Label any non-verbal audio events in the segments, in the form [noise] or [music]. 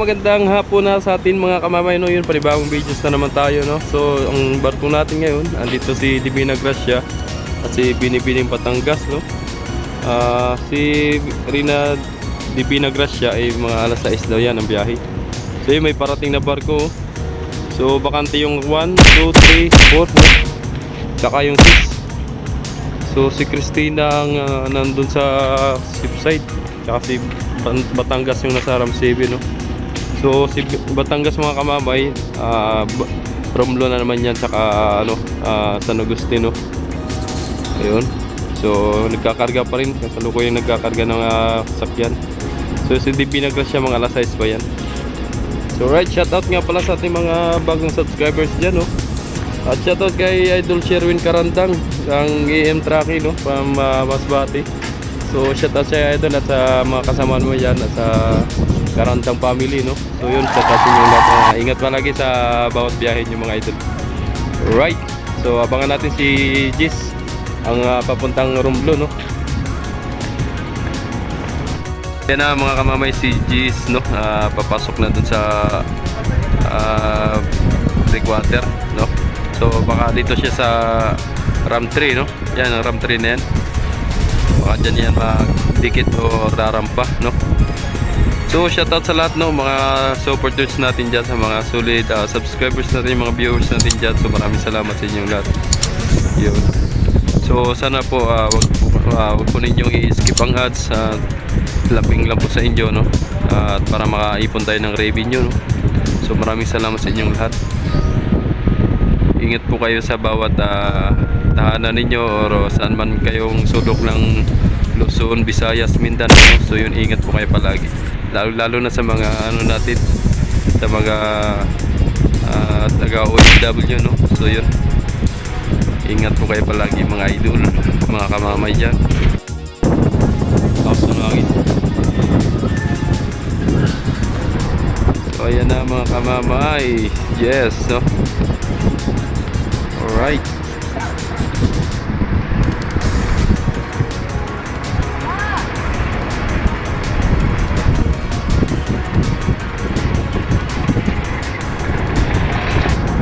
Magandang hapon na sa atin mga kamamay no? Yun panibagong videos na naman tayo no? So ang barko natin ngayon andito si Divina Gracia at si Binibining Batangas no? Ah, si Rina Divina Gracia ay mga alas 6 daw yan ang biyahe so yun may parating na barko so bakante yung 1, 2, 3, 4 no? saka yung 6 so si Christina ang ah, nandun sa shipside saka si Batangas yung nasa Ram 7 no So si Batangas mga kamamay, ah uh, Romlo na naman yan saka ano, ah, San Agustino. Ayun. So nagkakarga pa rin, kasalukuyan nagkakarga ng ah, sakyan. So si DB Nagrasya mga alas 6 pa yan. So right, shoutout nga pala sa ating mga bagong subscribers dyan no. At shoutout kay Idol Sherwin Karantang ng AM Traki no, from ah, Masbate. So shoutout sa Idol at sa mga kasama mo yan at sa Karantang family no. So yun, shoutout sa inyo lahat. Ah, ingat palagi sa bawat biyahe niyo mga idol. Right. So abangan natin si Jis ang ah, papuntang Romblo no. Yan na mga kamamay si Jis no. Ah, papasok na dun sa ah, breakwater no. So baka dito siya sa Ram 3 no. Yan ang Ram 3 na yan. Baka dyan yan magdikit o rarampa no. So shoutout sa lahat no mga supporters natin dyan sa mga solid ah, subscribers natin, mga viewers natin dyan. So maraming salamat sa inyong lahat. Yun. So sana po ah, wag, uh, wag po ninyong i-skip ang ads sa laping lang po sa inyo no. At para makaipon tayo ng revenue no. So maraming salamat sa inyong lahat. Ingat po kayo sa bawat ah, tahanan ninyo or saan man kayong sulok ng Luzon, Visayas, Mindanao. So yun, ingat po kayo palagi. Lalo, lalo na sa mga ano natin, sa mga ah, taga OFW, no? So yun, ingat po kayo palagi mga idol, mga kamamay dyan. Langit. So ayan na mga kamamay. Yes, no? Alright.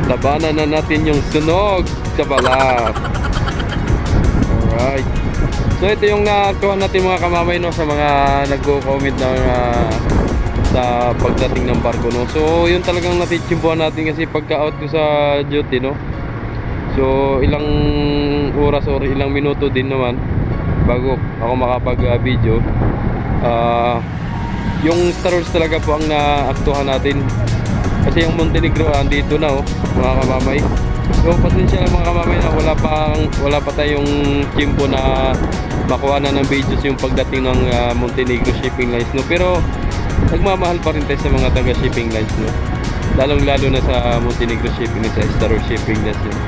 Labanan na natin yung sunog sa balat. Alright. So ito yung nakuha natin mga kamamay no sa mga nagko-comment na ah, sa pagdating ng barko no. So yun talagang natitsimpuan natin kasi pagka out ko sa duty no. So ilang oras or ilang minuto din naman bago ako makapag-video. Ah yung Star talaga po ang naaktuhan natin kasi yung Montenegro andito na oh, mga kamamay. So pasensya na mga kamamay na wala pa wala pa tayong timpo na makuha na ng videos yung pagdating ng ah, Montenegro shipping lines no. Pero nagmamahal pa rin tayo sa mga taga shipping lines no. Lalong lalo na sa Montenegro shipping sa Star shipping lines yun.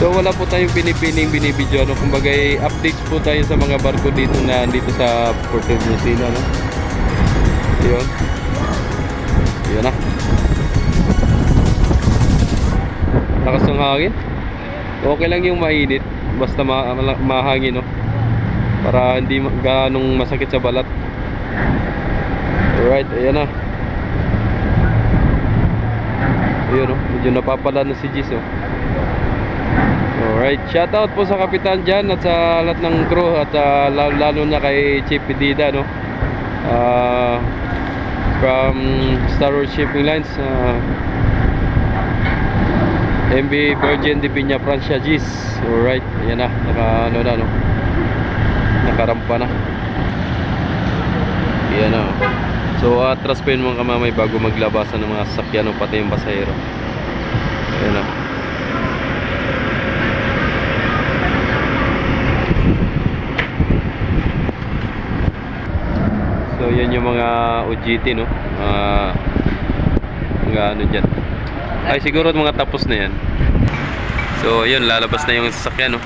So wala po tayong pinipiling binibidyo no. Kumbaga eh, updates po tayo sa mga barko dito na dito sa Port of Lucena no. Yun. Yun na. Lakas ng hangin. Okay lang yung mainit. Basta ma ma- mahangin, no? Para hindi ganong masakit sa balat. Alright, ayan na. Ayun, no? Medyo napapala na si Jis, oh. Alright, shoutout po sa kapitan dyan at sa lahat ng crew at ah, lalo, lalo na kay Chief Dida, no? Ah, from Star Wars Shipping Lines, ah, MB Virgin de Piña Francia Gis. Alright, ayan na. Naka ano na no. Nakarampa na. Ayan na. oh. So atras pa yun mga kamamay bago maglabasan ng mga sasakyan o pati yung pasahero. Ayan na. So yan yung mga OGT no. Ah mga ano dyan. Ay siguro mga tapos na yan. So, yun, lalabas na yung sasakyan, no?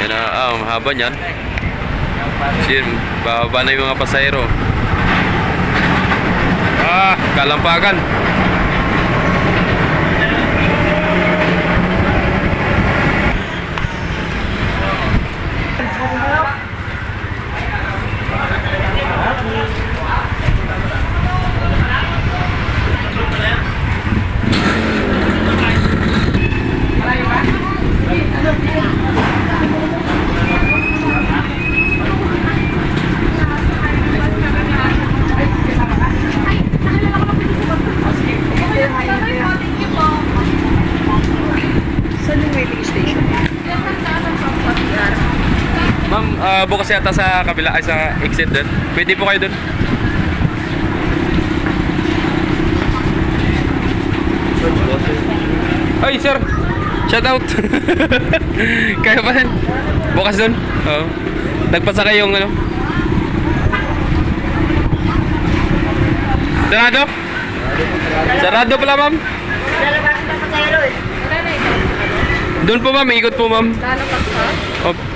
Yan na, ah, mahaba niyan. So, yun, bababa na yung mga pasahero. Ah, kalampagan. Ma'am, ah, bukas yata sa kabila, ay sa exit doon. Pwede po kayo doon. Ay, sir! Shout out! [laughs] Kaya pa rin. Bukas doon. Oo. Nagpasakay yung ano. Sarado? Sarado pala, ma'am. Doon po, ma'am. Ikot po, ma'am. Lalabas ka? Op. Ayun,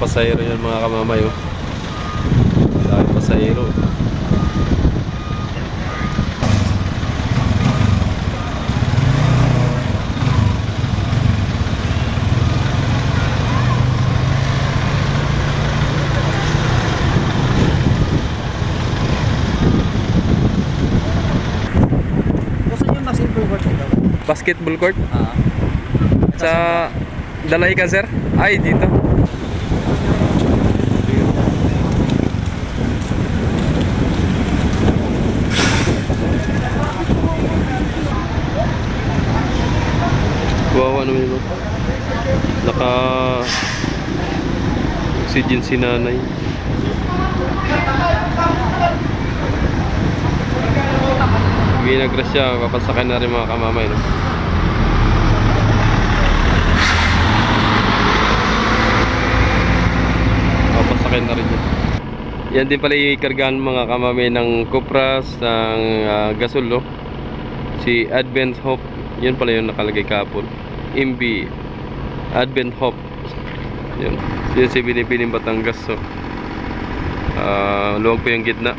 Pasahero yan mga kamamay. Oh. Dami pasahero. Basketball court Ah. sa Dalay ka sir? Ay, dito. Kawawa naman yun. Naka oxygen si nanay. Ginagrasya, papasakan na rin mga kamamay. No? Papasakin na rin yun. Yan din pala ikargahan mga kamamay ng Cupras, ng ah, gasol, no? Si Advent Hope, yun pala yung nakalagay kapon. MB Advent Hope. Yun. Yun si Binibining Batangas, so. Ah, luwag po yung gitna.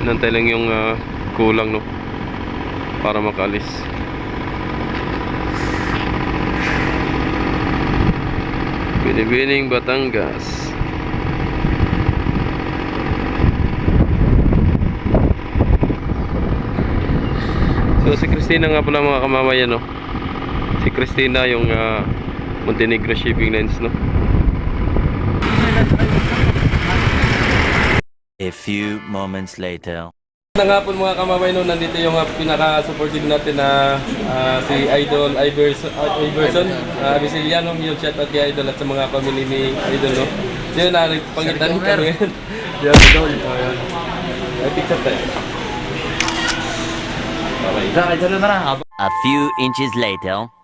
Inantay lang yung ah, kulang, no? Para makalis. Binibining Batangas. So si Christina nga pala mga kamamayan no. Si Christina yung ah, Montenegro Shipping Lines no. A few moments later. Na nga po mga kamamay no, nandito yung uh, pinaka-supportive natin na ah, si Idol Iverson, uh, Iverson uh, Visiliano, yung shout out kay Idol at sa mga pamilya ni Idol no. [laughs] So yun na, nagpangitan kami ngayon. Idol. Yan. Ay, picture tayo. A few inches later.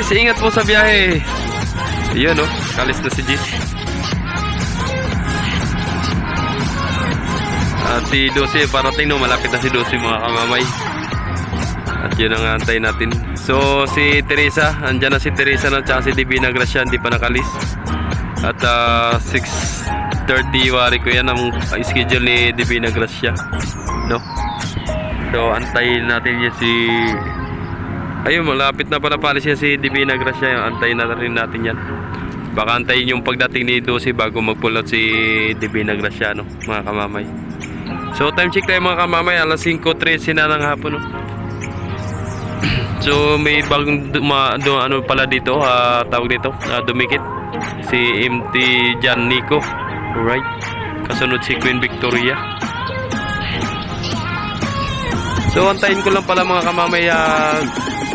Jis, ingat po sa biyahe. Yun, no? Kalis na si Jis. At si Dose, parating no, malapit na si Dose mga kamamay. At yun ang antay natin. So, si Teresa, andyan na si Teresa na tsaka si Divina Gracia, hindi pa nakalis. At ah, 6.30 wari ko yan ang schedule ni Divina Gracia. No? So, antayin natin yan si... Ayun, malapit na pala palis yan si Divina Gracia. Antayin na rin natin yan. Baka antayin yung pagdating ni Dosi bago mag-pull out si Divina Gracia, no? Mga kamamay. So, time check tayo mga kamamay. Alas 5.13 na ng hapon, no? So may bagong ano pala dito, ah, tawag dito, ah, dumikit si MT Jan Nico. Alright. Kasunod si Queen Victoria. So antayin ko lang pala mga kamamay ah,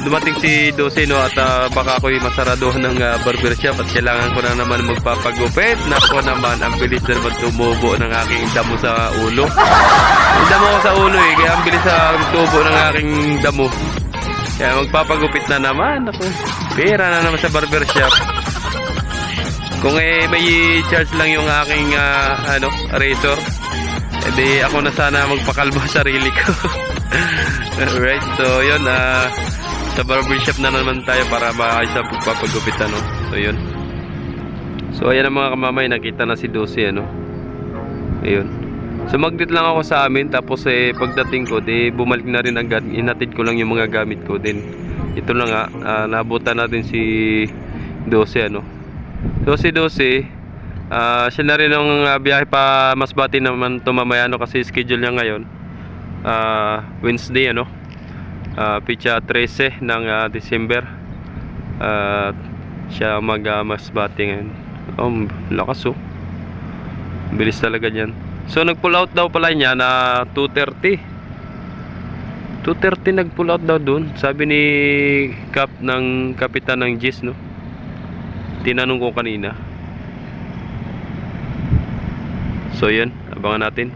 dumating si Dose no at ah, baka ako'y masaraduhan ng ah, barbershop at kailangan ko na naman magpapagupit. Nako naman, ang bilis na naman tumubo ng aking damo sa ulo. Yung damo ko sa ulo eh, kaya ang bilis sa tubo ng aking damo. Kaya magpapagupit na naman ako. Pera na naman sa barbershop. Kung eh may charge lang yung aking ah, ano, razor, edi ako na sana magpakalbo sa [laughs] sarili ko. Alright, so yun, ah, sa barbershop na naman tayo para maayos sa pagpapagupit ano. So yun. So ayan ang mga kamamay, nakita na si Dosi ano. Ayun. Sumaglit lang ako sa amin tapos eh pagdating ko di bumalik na rin agad inatid ko lang yung mga gamit ko din ito na nga ah, nabutan natin si 12 ano so si 12 ah, siya na rin ang ah, biyahe pa masbati naman tumamaya ano kasi schedule niya ngayon ah, Wednesday ano ah, pitsa 13 ng ah, December at siya mag ah, masbati ngayon oh lakas oh bilis talaga niyan So nag-pull out daw pala niya na 230. 230 nag-pull out daw dun. Sabi ni Cap ng kapitan ng GIS no. Tinanong ko kanina. So yan, abangan natin.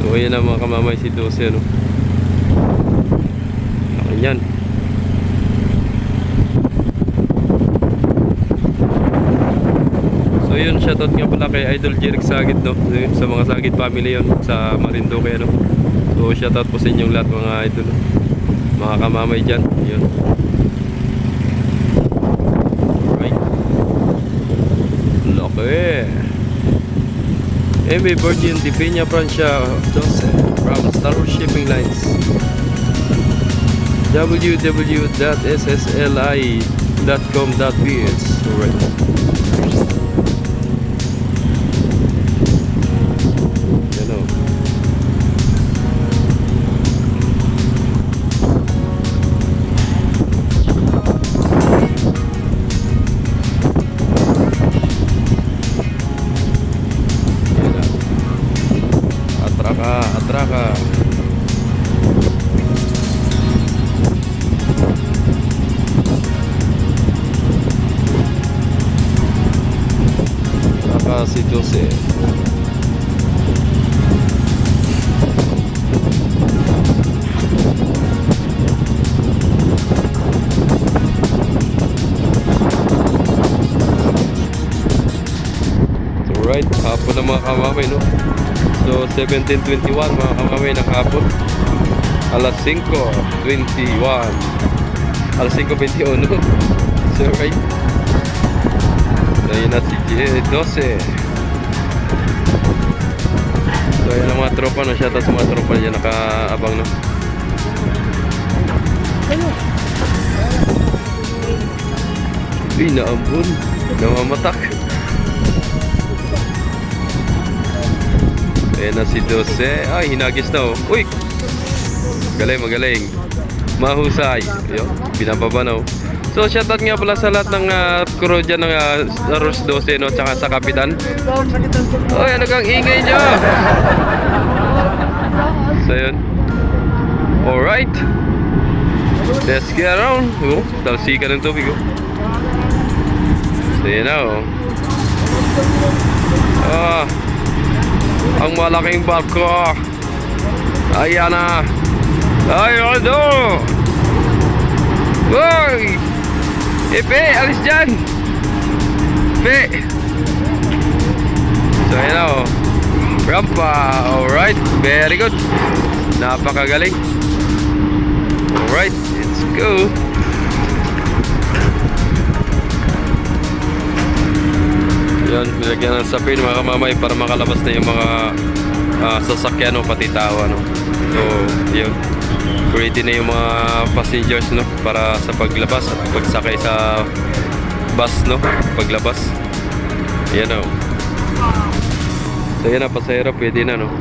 So ayan na mga kamamay si 12 no. Yan. So yun, shoutout nga pala kay Idol Jeric Sagit no. Sa mga Sagit family yon sa Marinduque ano. So shoutout po sa inyong lahat mga idol. Mga kamamay dyan. Yun. Right. Laki. MV Virgin Peña Francia 12 from Star Shipping Lines. www.ssli.com.ph Alright. Yan o. Atraka, atraka. Atraka si Jose. Alright, hapon na mga kamamay, no? So, 17.21 mga kamamay ng hapon. Alas 5.21. Alas 5.21. [laughs] So, right. So, yun na si J12. So, yun ang mga tropa, no? Shoutout sa mga tropa dyan nakaabang, no? Uy, naambun. Namamatak. Ayan na si Dose. Ay, hinagis na oh. Uy! Galing, magaling. Mahusay. Ayun, binababa na oh. So, shoutout nga pala sa lahat ng uh, crew dyan ng uh, Rose 12, no? Tsaka sa kapitan. Uy, ano kang ingay nyo? So, yun. Alright. Let's get around. Oh, talsika ng tubig oh. So, yun na oh. Ah. Ang malaking barko. Ayan na. Ay, ano? Eh, Pe, alis dyan! Pe! So, ayan na, oh. Rampa, alright, very good. Napakagaling. Alright, let's go. Yan, nilagyan ng sapin mga kamamay para makalabas na yung mga ah, sasakyan o pati tao ano. So, yun. Ready na yung mga passengers no para sa paglabas at pagsakay sa bus no paglabas. Ayan o. So yan na, pasahero, pwede na no.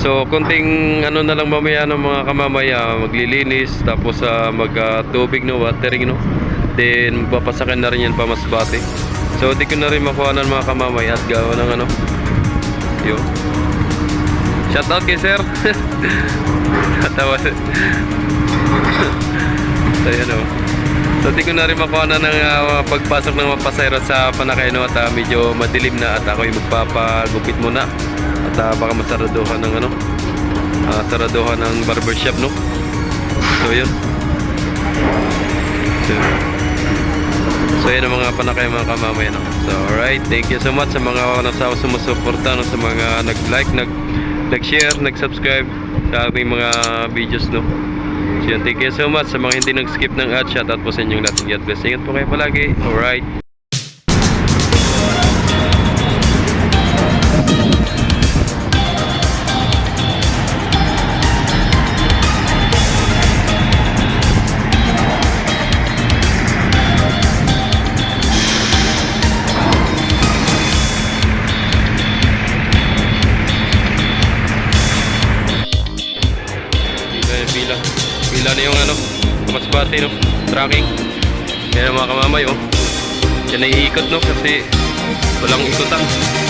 So, konting ano na lang mamaya ng mga kamamaya, maglilinis, tapos sa mag-tubig no, watering no. Then, papasakin na rin yan pa masbate. So, di ko na rin makuha ng mga kamamaya at gawa ng ano. Yun. Shout out kay sir. [laughs] Tawa. so, yan o. So, di ko na rin makuha na ng ah, pagpasok ng mga pasahero sa Panakay no, at ah, medyo madilim na at ako yung magpapagupit muna. At ah, baka masaraduhan ng ano, ah, saraduhan ng barbershop no. So, yun. So, So yun ang mga panakay mga kamamay no? So alright, thank you so much sa mga nasawa sumusuporta no? sa mga nag-like, nag nag-share, nag-subscribe sa ating mga videos no. So thank you so much sa mga hindi nag-skip ng ad shoutout po sa inyong lahat. God bless. Ingat po kayo palagi. Alright. Kamasbate no, tracking. Yan mga kamamay oh. Yan na iikot no, kasi walang ikutan.